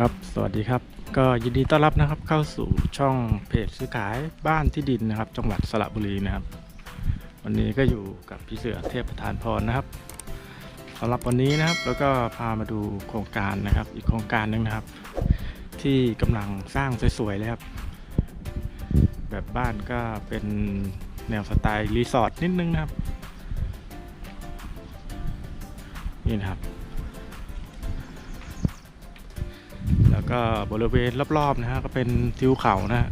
ครับ สวัสดีครับ ก็ยินดีต้อนรับนะครับเข้าสู่ช่องเพจซื้อขายบ้านที่ดินนะครับ จังหวัดสระบุรีนะครับ วันนี้ก็อยู่กับพี่เสือเทพประธานพรนะครับสำหรับวันนี้นะครับ แล้วก็พามาดูโครงการนะครับ อีกโครงการหนึ่งนะครับ ที่กำลังสร้างสวยๆเลยครับ แบบบ้านก็เป็นแนวสไตล์รีสอร์ทนิดนึงนะครับ นี่นะครับ แล้วก็บริเวณรอบๆนะฮะก็เป็นทิวเขานะฮะ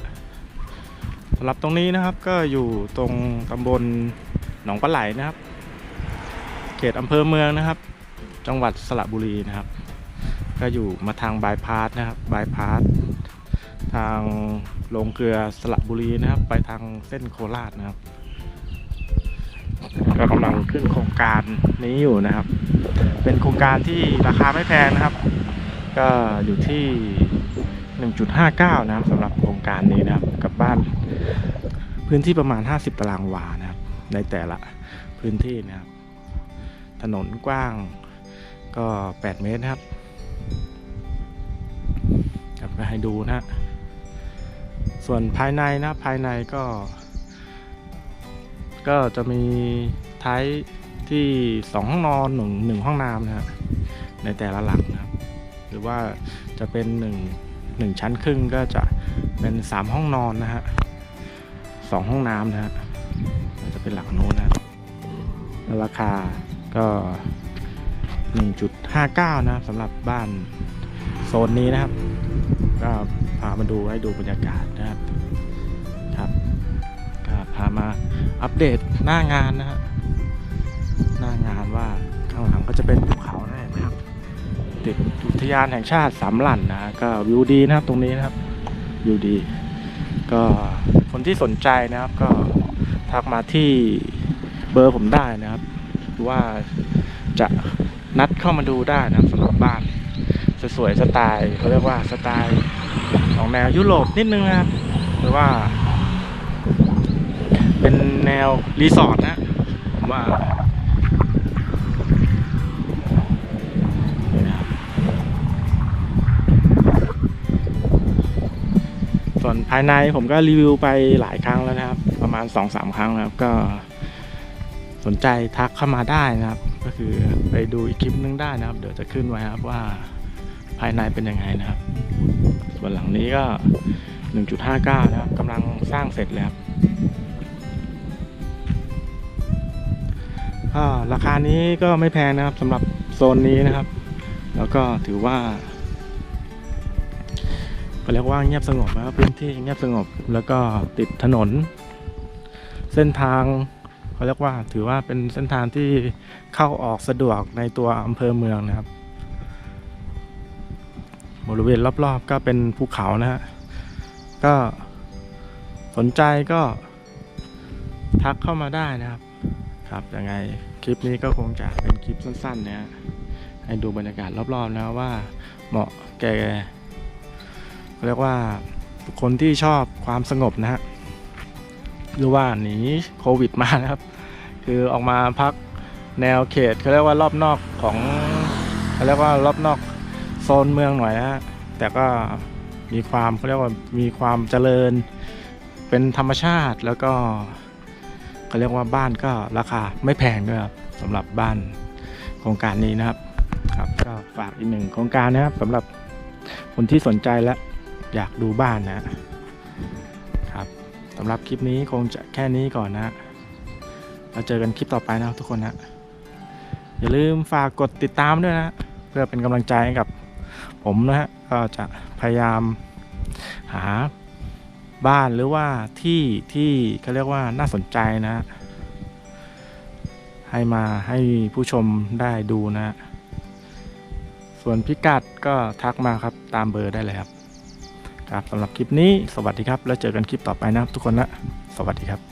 สำหรับตรงนี้นะครับก็อยู่ตรงตำบลหนองปลาไหลนะครับ เขตอำเภอเมืองนะครับ จังหวัดสระบุรีนะครับ ก็อยู่มาทางบายพาสนะครับบายพาสทางลงเกลือสระบุรีนะครับ ไปทางเส้นโคราชนะครับ ก็กำลังขึ้นโครงการนี้อยู่นะครับ เป็นโครงการที่ราคาไม่แพงนะครับ ก็อยู่ที่ 1.59 นะครับสำหรับโครงการนี้นะครับ กับบ้านพื้นที่ประมาณ 50 ตารางวานะครับ ในแต่ละพื้นที่นะครับ ถนนกว้างก็ 8 เมตรนะครับกลับไปให้ดูนะฮะส่วนภายในนะภายในก็ ก็จะมีท้ายที่ 2 ห้องนอนหนึ่งหนึ่งห้องน้ำนะฮะในแต่ละหลังนะครับ หรือว่าจะเป็น1 1ชั้นครึ่งก็จะเป็น 3 ห้องนอนนะฮะสองห้องน้ำนะฮะจะเป็นหลังโน้นนะราคาก็ 1.59 นะสำหรับบ้านโซนนี้นะครับ ก็พามาดูให้ดูบรรยากาศนะครับครับก็พามาอัปเดตหน้างานนะฮะหน้างานว่าข้างหลังก็จะเป็นภูเขา ติดอุทยานแห่งชาติสามหลั่นนะก็วิวดีนะครับตรงนี้นะครับวิวดี ก็คนที่สนใจนะครับ ก็ทักมาที่เบอร์ผมได้นะครับ ว่าจะนัดเข้ามาดูได้นะสำหรับบ้านสวยๆสไตล์เขาเรียกว่าสไตล์ของแนวยุโรปนิดนึงนะครับหรือว่า เป็นแนวรีสอร์ทนะผมว่า วนภายในผมก็รีวิวไปหลายครั้งแล้วนะครับ ประมาณ 2-3 ครั้งนะครับก็สนใจทักเข้ามาได้นะครับ ก็คือไปดูอีกคลิปนึงได้นะครับ เดี๋ยวจะขึ้นไว้ครับว่าภายในเป็นยังไงนะครับ ส่วนหลังนี้ก็ 1.59 นะครับกำลังสร้างเสร็จแล้วครับก็ราคานี้ก็ไม่แพงนะครับสำหรับโซนนี้นะครับ แล้วก็ถือว่า ก็เรียกว่าเงียบสงบนะครับพื้นที่เงียบสงบแล้วก็ติดถนน เส้นทางเขาเรียกว่าถือว่าเป็นเส้นทางที่เข้าออกสะดวกในตัวอำเภอเมืองนะครับ บริเวณรอบๆก็เป็นภูเขานะฮะก็สนใจก็ทักเข้ามาได้นะครับครับยังไงคลิปนี้ก็คงจะเป็นคลิปสั้นๆนะฮะให้ดูบรรยากาศรอบๆนะว่าเหมาะแก่ เรียกว่าคนที่ชอบความสงบนะฮะหรือว่าหนีโควิดมานะครับ คือออกมาพักแนวเขตเขาเรียกว่ารอบนอกของเขาเรียกว่ารอบนอกโซนเมืองหน่อยนะฮะแต่ก็มีความเขาเรียกว่ามีความเจริญเป็นธรรมชาติแล้วก็เขาเรียกว่าบ้านก็ราคาไม่แพงด้วยครับสำหรับบ้านโครงการนี้นะครับครับก็ฝากอีกหนึ่งโครงการนะครับสำหรับคนที่สนใจและ อยากดูบ้านนะครับสำหรับคลิปนี้คงจะแค่นี้ก่อนนะแล้วเจอกันคลิปต่อไปนะครับทุกคนนะอย่าลืมฝากกดติดตามด้วยนะ เพื่อเป็นกำลังใจให้กับผมนะฮะก็จะพยายามหาบ้านหรือว่าที่ที่เขาเรียกว่าน่าสนใจนะ ให้มาให้ผู้ชมได้ดูนะ ส่วนพิกัดก็ทักมาครับตามเบอร์ได้เลยครับ ครับสำหรับคลิปนี้สวัสดีครับ แล้วเจอกันคลิปต่อไปนะครับทุกคนนะสวัสดีครับ